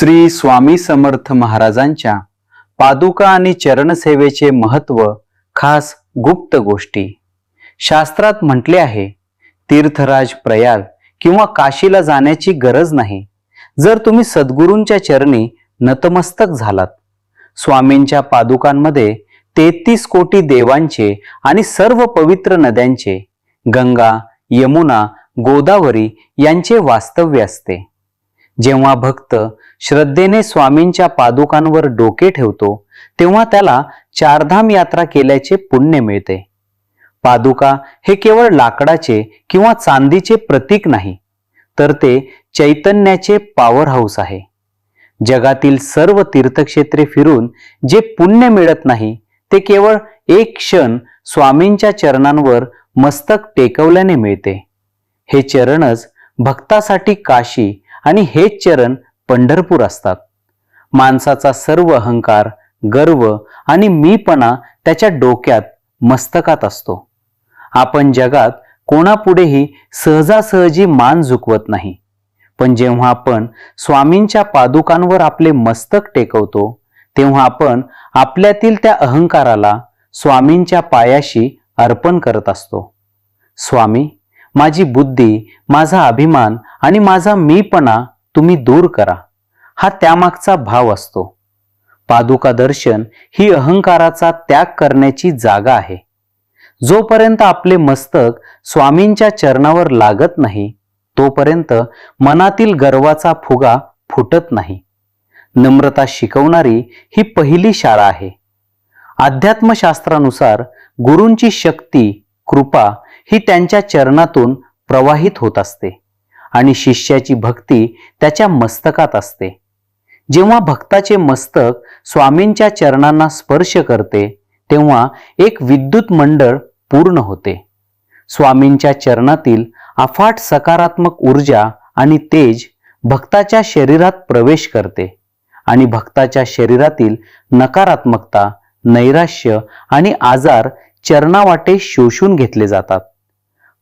श्री स्वामी समर्थ महाराजांच्या पादुका आणि चरणसेवेचे महत्त्व खास गुप्त गोष्टी. शास्त्रात म्हटले आहे तीर्थराज प्रयाग किंवा काशीला जाण्याची गरज नाही. जर तुम्ही सद्गुरूंच्या चरणी नतमस्तक झालात स्वामींच्या पादुकांमध्ये तेहतीस कोटी देवांचे आणि सर्व पवित्र नद्यांचे गंगा यमुना गोदावरी यांचे वास्तव्य असते. जेव्हा भक्त श्रद्धेने स्वामींच्या पादुकांवर डोके ठेवतो तेव्हा त्याला चारधाम यात्रा केल्याचे पुण्य मिळते. पादुका हे केवळ लाकडाचे किंवा चांदीचे प्रतीक नाही तर ते चैतन्याचे पॉवर हाऊस आहे. जगातील सर्व तीर्थक्षेत्रे फिरून जे पुण्य मिळत नाही ते केवळ एक क्षण स्वामींच्या चरणांवर मस्तक टेकवल्याने मिळते. हे चरणच भक्तासाठी काशी आणि हेच चरण पंढरपूर असतात. माणसाचा सर्व अहंकार गर्व आणि मीपणा त्याच्या डोक्यात मस्तकात असतो. आपण जगात कोणापुढेही सहजासहजी मान झुकवत नाही. पण जेव्हा आपण स्वामींच्या पादुकांवर आपले मस्तक टेकवतो तेव्हा आपण आपल्यातील त्या अहंकाराला स्वामींच्या पायाशी अर्पण करत असतो. स्वामी माझी बुद्धी माझा अभिमान आणि माझा मीपणा तुम्ही दूर करा. हा त्यामागचा भाव असतो. पादुका दर्शन ही अहंकाराचा त्याग करण्याची जागा आहे. जोपर्यंत आपले मस्तक स्वामींच्या चरणावर लागत नाही तोपर्यंत मनातील गर्वाचा फुगा फुटत नाही. नम्रता शिकवणारी ही पहिली शाळा आहे. अध्यात्मशास्त्रानुसार गुरूंची शक्ती कृपा ही त्यांच्या चरणातून प्रवाहित होत असते. आणि शिष्याची भक्ती त्याच्या मस्तकात असते. जेव्हा भक्ताचे मस्तक स्वामींच्या चरणांना स्पर्श करते तेव्हा एक विद्युत मंडळ पूर्ण होते. स्वामींच्या चरणातील अफाट सकारात्मक ऊर्जा आणि तेज भक्ताच्या शरीरात प्रवेश करते आणि भक्ताच्या शरीरातील नकारात्मकता नैराश्य आणि आजार चरणावाटे शोषून घेतले जातात.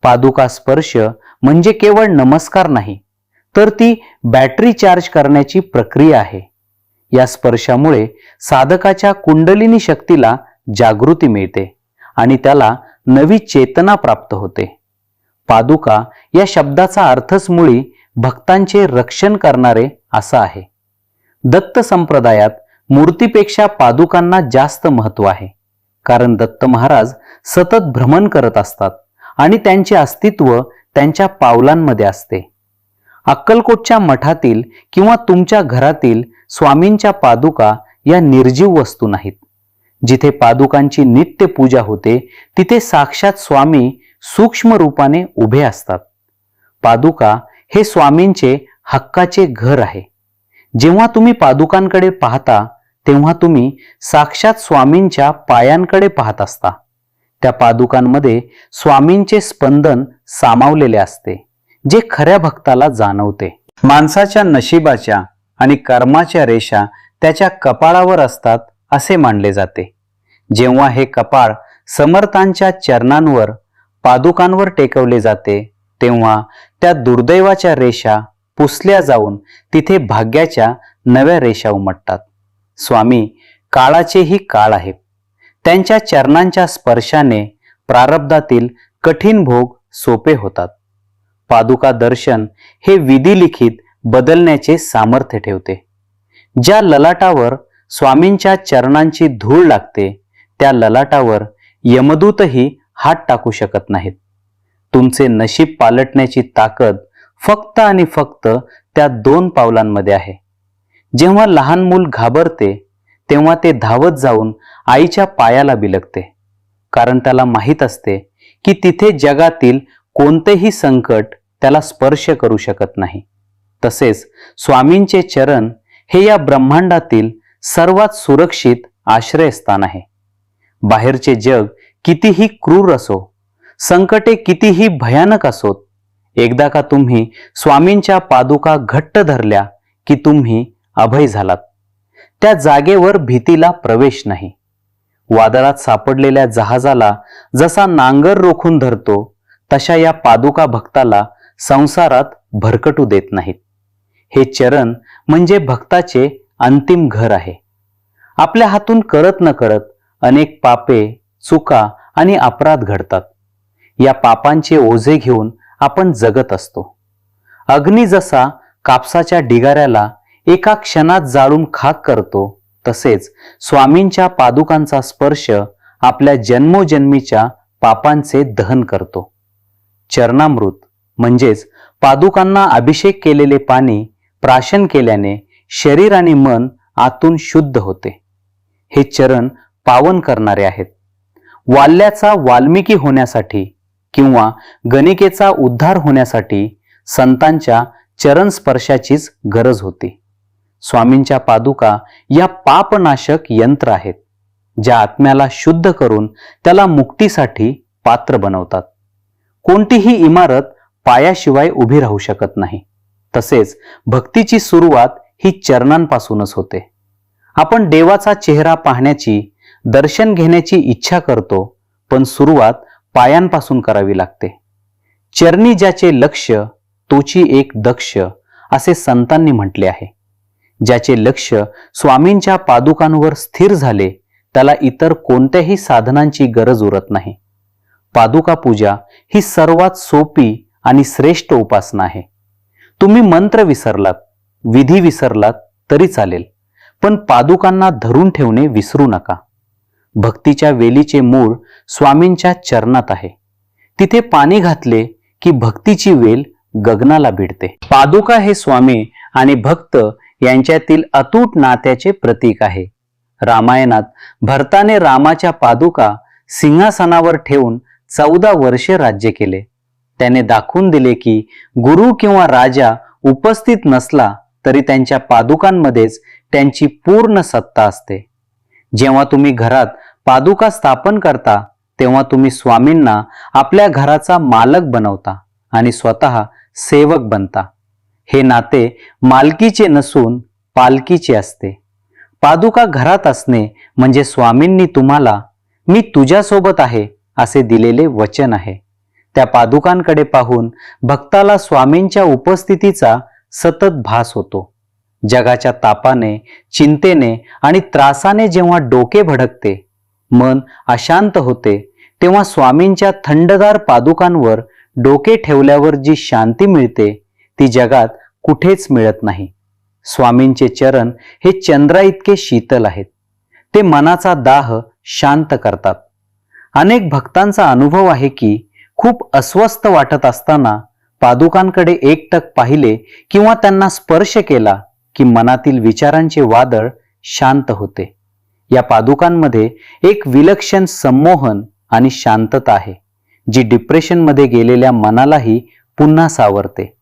पादुका स्पर्श म्हणजे केवळ नमस्कार नाही तर ती बॅटरी चार्ज करण्याची प्रक्रिया आहे. या स्पर्शामुळे साधकाच्या कुंडलिनी शक्तीला जागृती मिळते आणि त्याला नवी चेतना प्राप्त होते. पादुका या शब्दाचा अर्थच मुळी भक्तांचे रक्षण करणारे असा आहे. दत्त संप्रदायात मूर्तीपेक्षा पादुकांना जास्त महत्त्व आहे कारण दत्त महाराज सतत भ्रमण करत असतात. आणि त्यांचे अस्तित्व त्यांच्या पावलांमध्ये असते. अक्कलकोटच्या मठातील किंवा तुमच्या घरातील स्वामींच्या पादुका या निर्जीव वस्तू नाहीत. जिथे पादुकांची नित्य पूजा होते तिथे साक्षात स्वामी सूक्ष्म रूपाने उभे असतात. पादुका हे स्वामींचे हक्काचे घर आहे. जेव्हा तुम्ही पादुकांकडे पाहता तेव्हा तुम्ही साक्षात स्वामींच्या पायांकडे पाहत असता. त्या पादुकांमध्ये स्वामींचे स्पंदन सामावलेले असते जे खऱ्या भक्ताला जाणवते. माणसाच्या नशिबाच्या आणि कर्माच्या रेषा त्याच्या कपाळावर असतात असे मानले जाते. जेव्हा हे कपाळ समर्थांच्या चरणांवर पादुकांवर टेकवले जाते तेव्हा त्या दुर्दैवाच्या रेषा पुसल्या जाऊन तिथे भाग्याच्या नव्या रेषा उमटतात. स्वामी काळाचेही काळ आहे त्यांच्या चरणांच्या स्पर्शाने प्रारब्धातील कठीण भोग सोपे होतात. पादुका दर्शन हे विधिलिखित बदलण्याचे सामर्थ्य ठेवते. ज्या ललाटावर स्वामींच्या चरणांची धूळ लागते त्या ललाटावर यमदूतही हात टाकू शकत नाहीत. तुमचे नशीब पालटण्याची ताकद फक्त आणि फक्त त्या दोन पावलांमध्ये आहे. जेव्हा लहान मूल घाबरते तेव्हा ते धावत जाऊन आईच्या पायाला बिलगते. कारण त्याला माहीत असते की तिथे जगातील कोणतेही संकट त्याला स्पर्श करू शकत नाही. तसेच स्वामींचे चरण हे या ब्रह्मांडातील सर्वात सुरक्षित आश्रयस्थान आहे. बाहेरचे जग कितीही क्रूर असो संकटे कितीही भयानक असोत एकदा का तुम्ही स्वामींच्या पादुका घट्ट धरल्या की तुम्ही अभय झालात. त्या जागेवर भीतीला प्रवेश नाही. वादळात सापडलेल्या जहाजाला जसा नांगर रोखून धरतो तशा या पादुका भक्ताला संसारात भरकटू देत नाहीत. हे चरण म्हणजे भक्ताचे अंतिम घर आहे. आपल्या हातून करत न करत अनेक पापे चुका आणि अपराध घडतात. या पापांचे ओझे घेऊन आपण जगत असतो. अग्नी जसा कापसाच्या ढिगाऱ्याला एका क्षणात जाळून खाक करतो. तसेच स्वामींच्या पादुकांचा स्पर्श आपल्या जन्मोजन्मीच्या पापांचे दहन करतो. चरणामृत म्हणजेच पादुकांना अभिषेक केलेले पाणी प्राशन केल्याने शरीर आणि मन आतून शुद्ध होते. हे चरण पावन करणारे आहेत. वाल्याचा वाल्मिकी होण्यासाठी किंवा गणिकेचा उद्धार होण्यासाठी संतांच्या चरण स्पर्शाचीच गरज होती. स्वामींच्या पादुका या पापनाशक यंत्र आहेत ज्या आत्म्याला शुद्ध करून त्याला मुक्तीसाठी पात्र बनवतात. कोणतीही इमारत पायाशिवाय उभी राहू शकत नाही. तसेच भक्तीची सुरुवात ही चरणांपासूनच होते. आपण देवाचा चेहरा पाहण्याची दर्शन घेण्याची इच्छा करतो पण सुरुवात पायांपासून करावी लागते. चरणी ज्याचे लक्ष तोची एक दक्ष असे संतांनी म्हटले आहे. ज्याचे लक्ष स्वामींच्या पादुकांवर स्थिर झाले त्याला इतर कोणत्याही साधनांची गरज उरत नाही. पादुका पूजा ही सर्वात सोपी आणि श्रेष्ठ उपासना आहे. तुम्ही मंत्र विसरलात विधी विसरलात तरी चालेल पण पादुकांना धरून ठेवणे विसरू नका. भक्तीच्या वेलीचे मूळ स्वामींच्या चरणात आहे. तिथे पाणी घातले की भक्तीची वेल गगनाला भिडते. पादुका हे स्वामी आणि भक्त यांच्यातील अतूट नात्याचे प्रतीक आहे. रामायणात भरताने रामाच्या पादुका सिंहासनावर ठेवून चौदा वर्षे राज्य केले. त्याने दाखवून दिले की गुरु किंवा राजा उपस्थित नसला तरी त्यांच्या पादुकांमध्येच त्यांची पूर्ण सत्ता असते. जेव्हा तुम्ही घरात पादुका स्थापन करता तेव्हा तुम्ही स्वामींना आपल्या घराचा मालक बनवता आणि स्वतः सेवक बनता. हे नाते मालकीचे नसून पालकीचे असते. पादुका घरात असणे म्हणजे स्वामींनी तुम्हाला मी तुझ्यासोबत आहे असे दिलेले वचन आहे. त्या पादुकांकडे पाहून भक्ताला स्वामींच्या उपस्थितीचा सतत भास होतो. जगाच्या तापाने चिंतेने आणि त्रासाने जेव्हा डोके भडकते मन अशांत होते तेव्हा स्वामींच्या थंडगार पादुकांवर डोके ठेवल्यावर जी शांती मिळते ती जगात कुठेच मिळत नाही. स्वामींचे चरण हे चंद्रा इतके शीतल आहेत. ते मनाचा दाह शांत करतात. अनेक भक्तांचा अनुभव आहे की खूप अस्वस्थ वाटत असताना पादुकांकडे एकटक पाहिले किंवा त्यांना स्पर्श केला की मनातील विचारांचे वादळ शांत होते. या पादुकांमध्ये एक विलक्षण संमोहन आणि शांतता आहे जी डिप्रेशनमध्ये गेलेल्या मनालाही पुन्हा सावरते.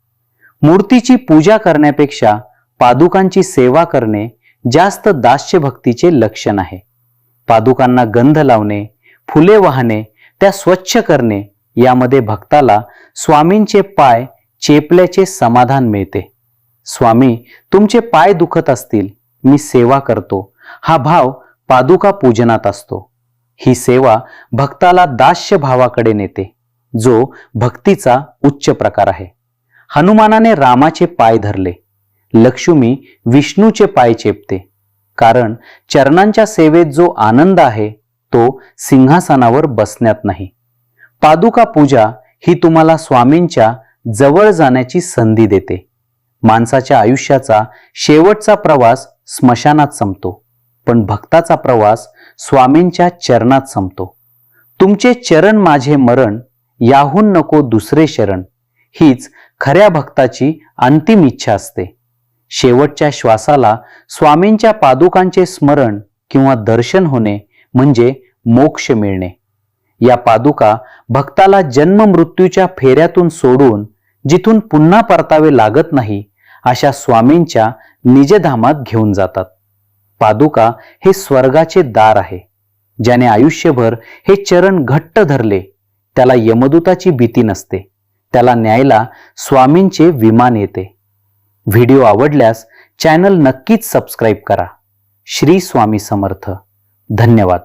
मूर्तीची पूजा करण्यापेक्षा पादुकांची सेवा करणे जास्त दास्य भक्तीचे लक्षण आहे. पादुकांना गंध लावणे फुले वाहणे त्या स्वच्छ करणे यामध्ये भक्ताला स्वामींचे पाय चेपल्याचे समाधान मिळते. स्वामी तुमचे पाय दुखत असतील मी सेवा करतो. हा भाव पादुका पूजनात असतो. ही सेवा भक्ताला दास्य भावाकडे नेते जो भक्तीचा उच्च प्रकार आहे. हनुमानाने रामाचे पाय धरले. लक्ष्मी विष्णूचे पाय चेपते. कारण चरणांच्या सेवेत जो आनंद आहे तो सिंहासनावर बसण्यात नाही. पादुका पूजा ही तुम्हाला स्वामींच्या जवळ जाण्याची संधी देते. माणसाच्या आयुष्याचा शेवटचा प्रवास स्मशानात संपतो. पण भक्ताचा प्रवास स्वामींच्या चरणात संपतो. तुमचे चरण माझे मरण याहून नको दुसरे शरण. हीच खऱ्या भक्ताची अंतिम इच्छा असते. शेवटच्या श्वासाला स्वामींच्या पादुकांचे स्मरण किंवा दर्शन होणे म्हणजे मोक्ष मिळणे. या पादुका भक्ताला जन्म मृत्यूच्या फेऱ्यातून सोडून जिथून पुन्हा परतावे लागत नाही अशा स्वामींच्या निजधामात घेऊन जातात. पादुका हे स्वर्गाचे दार आहे. ज्याने आयुष्यभर हे चरण घट्ट धरले त्याला यमदूताची भीती नसते. त्याला न्यायला स्वामींचे विमान येते. व्हिडिओ आवडल्यास चॅनल नक्कीच सबस्क्राईब करा. श्री स्वामी समर्थ. धन्यवाद.